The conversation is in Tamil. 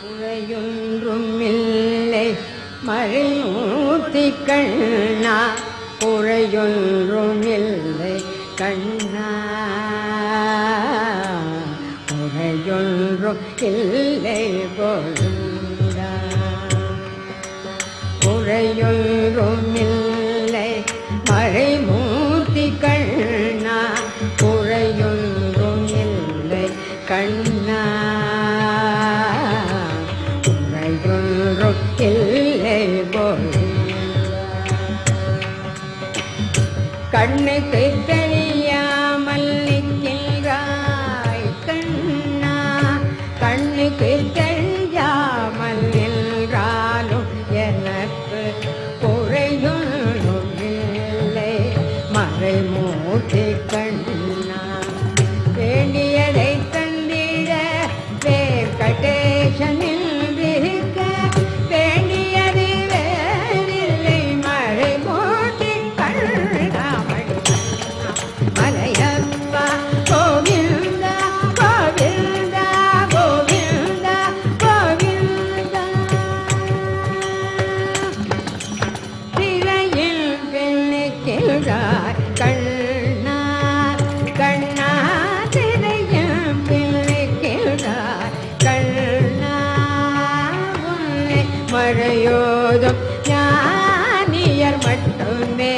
குறையொன்றுமில்லை. மழை மறைமூர்த்தி கண்ணா குறையொன்றுமில்லை கண்ணா. குறையொன்றும் இல்லை கொண்டா குறையொன்றும் இல்லை மறைமூர்த்தி கண்ணா குறையொன்றும் இல்லை கண்ணா. கண்ணுக்கு தெரியாமல் மணியர் மட்டுமே